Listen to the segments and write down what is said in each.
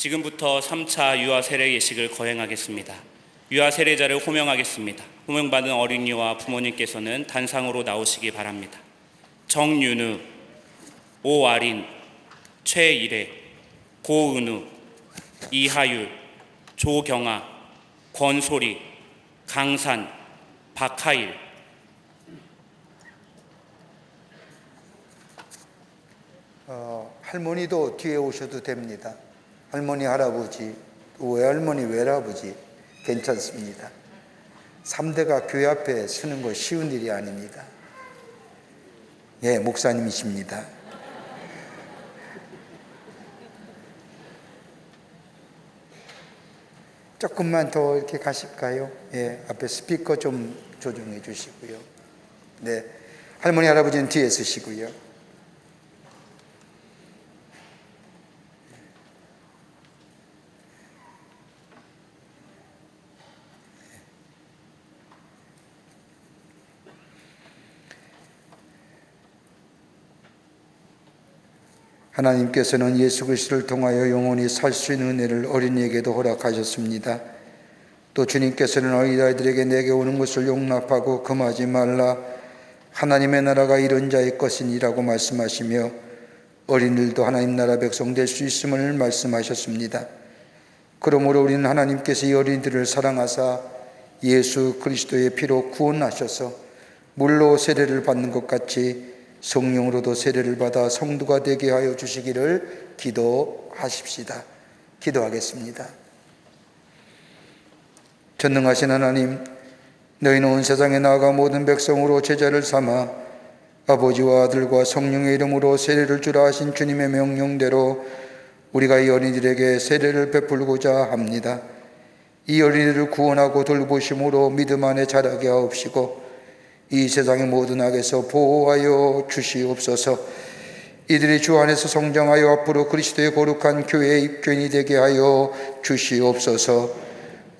지금부터 3차 유아 세례 예식을 거행하겠습니다. 유아 세례자를 호명하겠습니다. 호명받은 어린이와 부모님께서는 단상으로 나오시기 바랍니다. 정윤우, 오아린, 최일혜, 고은우, 이하율, 조경아, 권소리, 강산, 박하일, 어, 할머니도 뒤에 오셔도 됩니다. 할머니, 할아버지, 외할머니, 외할아버지 괜찮습니다. 3대가 교회 앞에 서는 거 쉬운 일이 아닙니다. 예, 목사님이십니다. 조금만 더 이렇게 가실까요? 예, 앞에 스피커 좀 조정해 주시고요. 네, 할머니, 할아버지는 뒤에 서시고요. 하나님께서는 예수 그리스도를 통하여 영원히 살 수 있는 은혜를 어린이에게도 허락하셨습니다. 또 주님께서는 어린 아이들에게 내게 오는 것을 용납하고 금하지 말라 하나님의 나라가 이런 자의 것이니라고 말씀하시며 어린이들도 하나님 나라 백성 될 수 있음을 말씀하셨습니다. 그러므로 우리는 하나님께서 이 어린이들을 사랑하사 예수 그리스도의 피로 구원하셔서 물로 세례를 받는 것 같이 성령으로도 세례를 받아 성도가 되게 하여 주시기를 기도하십시다. 기도하겠습니다. 전능하신 하나님, 너희는 온 세상에 나아가 모든 백성으로 제자를 삼아 아버지와 아들과 성령의 이름으로 세례를 주라 하신 주님의 명령대로 우리가 이 어린이들에게 세례를 베풀고자 합니다. 이 어린이를 구원하고 돌보심으로 믿음 안에 자라게 하옵시고 이 세상의 모든 악에서 보호하여 주시옵소서. 이들이 주 안에서 성장하여 앞으로 그리스도의 거룩한 교회의 입견이 되게 하여 주시옵소서.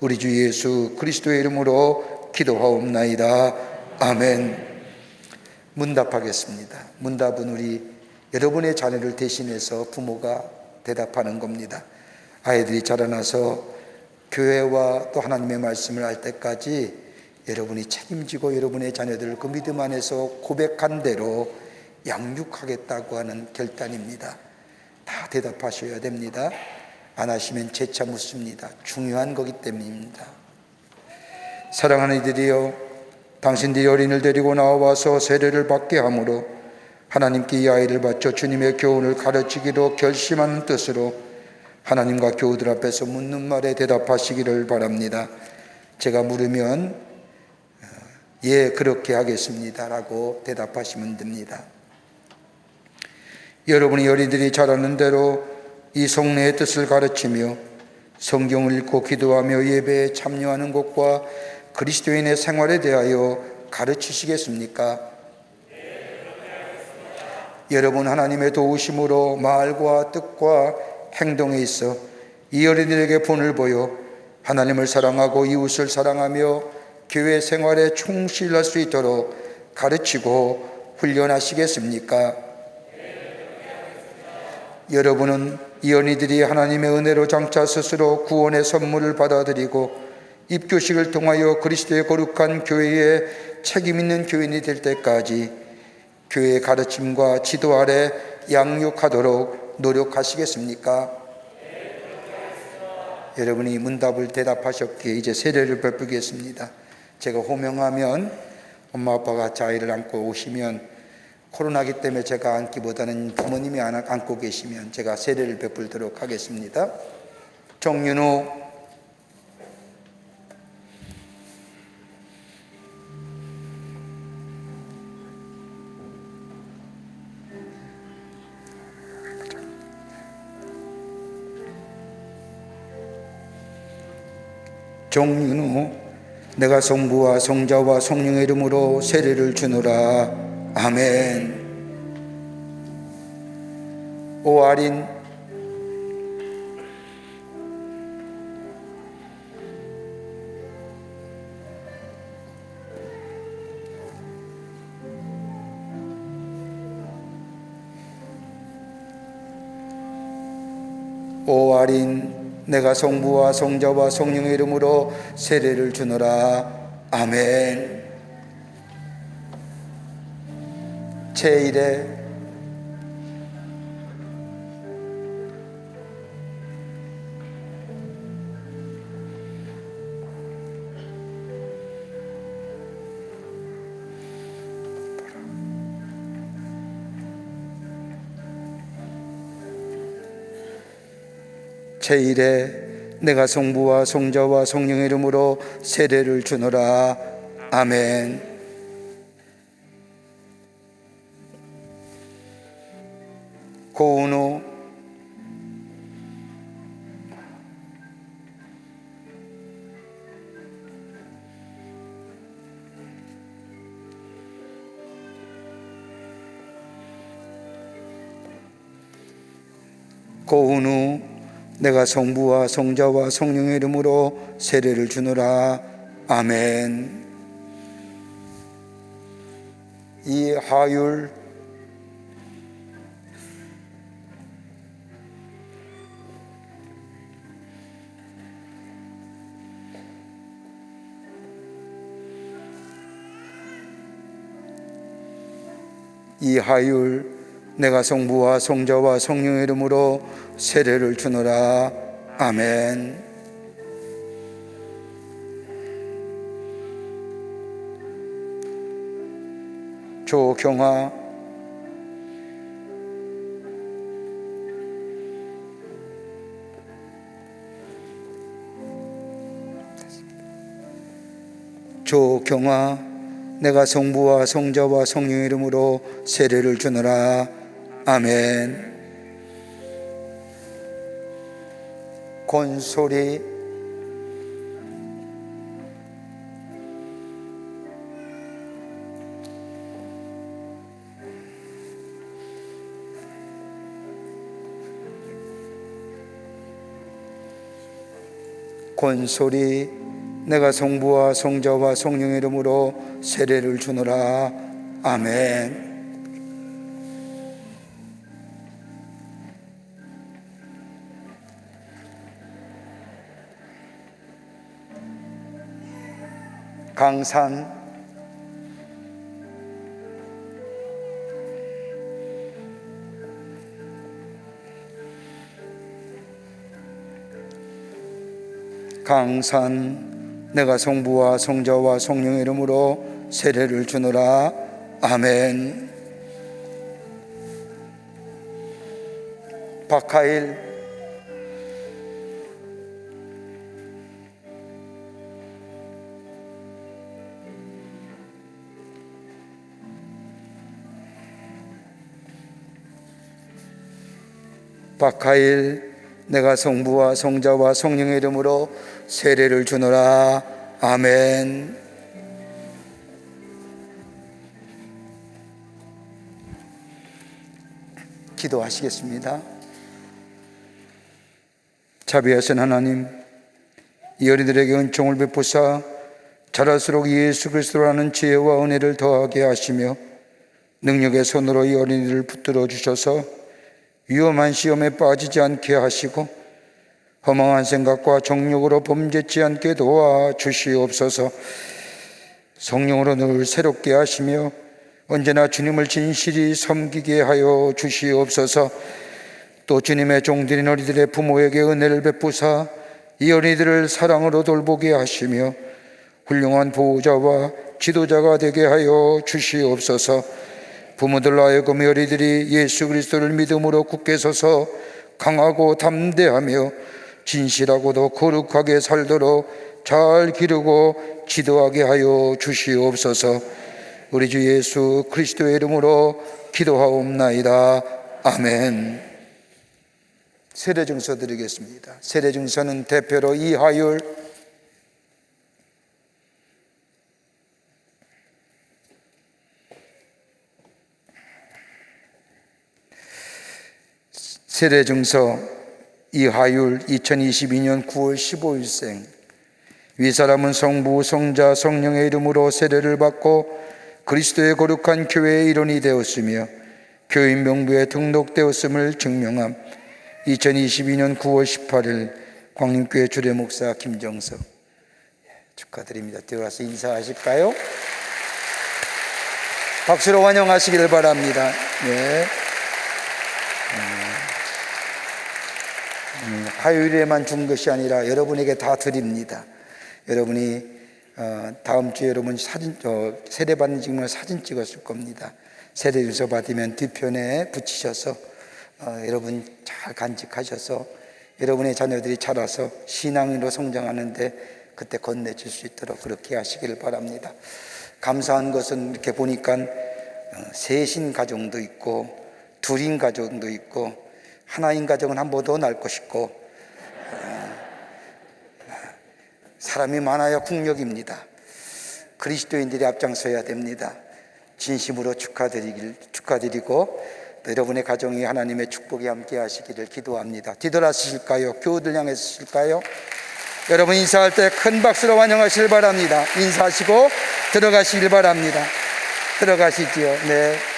우리 주 예수 그리스도의 이름으로 기도하옵나이다. 아멘. 문답하겠습니다. 문답은 우리 여러분의 자녀를 대신해서 부모가 대답하는 겁니다. 아이들이 자라나서 교회와 또 하나님의 말씀을 알 때까지 여러분이 책임지고 여러분의 자녀들을 그 믿음 안에서 고백한 대로 양육하겠다고 하는 결단입니다. 다 대답하셔야 됩니다. 안 하시면 재차 묻습니다. 중요한 거기 때문입니다. 사랑하는 이들이여, 당신들이 어린을 데리고 나와서 세례를 받게 하므로 하나님께 이 아이를 바쳐 주님의 교훈을 가르치기로 결심하는 뜻으로 하나님과 교우들 앞에서 묻는 말에 대답하시기를 바랍니다. 제가 물으면 예, 그렇게 하겠습니다. 라고 대답하시면 됩니다. 여러분이 어린들이 잘하는 대로 이 성례의 뜻을 가르치며 성경을 읽고 기도하며 예배에 참여하는 것과 그리스도인의 생활에 대하여 가르치시겠습니까? 여러분 하나님의 도우심으로 말과 뜻과 행동에 있어 이 어린이들에게 본을 보여 하나님을 사랑하고 이웃을 사랑하며 교회 생활에 충실할 수 있도록 가르치고 훈련하시겠습니까? 여러분은 이 언니들이 하나님의 은혜로 장차 스스로 구원의 선물을 받아들이고 입교식을 통하여 그리스도의 거룩한 교회에 책임 있는 교인이 될 때까지 교회의 가르침과 지도 아래 양육하도록 노력하시겠습니까? 여러분이 문답을 대답하셨기에 이제 세례를 베푸겠습니다. 제가 호명하면 엄마 아빠가 자아이를 안고 오시면 코로나기 때문에 제가 안기보다는 부모님이 안고 계시면 제가 세례를 베풀도록 하겠습니다. 정윤호 정윤호 내가 성부와 성자와 성령의 이름으로 세례를 주노라. 아멘. 오 아린. 오 아린 내가 성부와 성자와 성령의 이름으로 세례를 주노라. 아멘. 제1회 제1회 내가 성부와 성자와 성령의 이름으로 세례를 주노라. 아멘. 고운 후 내가 성부와 성자와 성령의 이름으로 세례를 주노라. 아멘. 이 하율 이 하율 내가 성부와 성자와 성령의 이름으로 세례를 주노라. 아멘. 조경화. 조경화. 내가 성부와 성자와 성령의 이름으로 세례를 주노라 아멘. 권소리. 권소리. 내가 성부와 성자와 성령의 이름으로 세례를 주노라. 아멘 강산. 강산 내가 성부와 성자와 성령의 이름으로 세례를 주노라. 아멘. 박하일 박하일 내가 성부와 성자와 성령의 이름으로 세례를 주노라. 아멘. 기도하시겠습니다. 자비하신 하나님 이 어린들에게 은총을 베푸사 자랄수록 예수 그리스도라는 지혜와 은혜를 더하게 하시며 능력의 손으로 이 어린이를 붙들어 주셔서 위험한 시험에 빠지지 않게 하시고 허망한 생각과 정욕으로 범죄치 않게 도와 주시옵소서. 성령으로 늘 새롭게 하시며 언제나 주님을 진실히 섬기게 하여 주시옵소서. 또 주님의 종들인 어린이들의 부모에게 은혜를 베푸사 이 어린이들을 사랑으로 돌보게 하시며 훌륭한 보호자와 지도자가 되게 하여 주시옵소서 부모들로 하여금 이 어린이들이 예수 그리스도를 믿음으로 굳게 서서 강하고 담대하며 진실하고도 거룩하게 살도록 잘 기르고 지도하게 하여 주시옵소서. 우리 주 예수 그리스도의 이름으로 기도하옵나이다. 아멘. 세례 증서 드리겠습니다. 세례 증서는 대표로 이하율 세례 증서 이하율 2022년 9월 15일생 위 사람은 성부 성자 성령의 이름으로 세례를 받고 그리스도의 거룩한 교회의 일원이 되었으며 교인 명부에 등록되었음을 증명함 2022년 9월 18일 광림교회 주례 목사 김정석 축하드립니다. 들어가서 인사하실까요? 박수로 환영하시기를 바랍니다. 네. 화요일에만 준 것이 아니라 여러분에게 다 드립니다. 여러분이 어, 다음 주에 여러분 사진 어, 세례 받는 직무에 사진 찍었을 겁니다. 세례 주소 받으면 뒤편에 붙이셔서 어, 여러분 잘 간직하셔서 여러분의 자녀들이 자라서 신앙으로 성장하는데 그때 건네줄 수 있도록 그렇게 하시길 바랍니다. 감사한 것은 이렇게 보니까 어, 셋인 가정도 있고 둘인 가정도 있고 하나인 가정은 한 번 더 낳을 것이고 어, 사람이 많아야 국력입니다. 그리스도인들이 앞장서야 됩니다. 진심으로 축하드리길 축하드리고 또 여러분의 가정이 하나님의 축복이 함께 하시기를 기도합니다. 뒤돌아서실까요? 교우들 향해 서 실까요? 여러분 인사할 때 큰 박수로 환영하시길 바랍니다. 인사하시고 들어가시길 바랍니다. 들어가시지요. 네.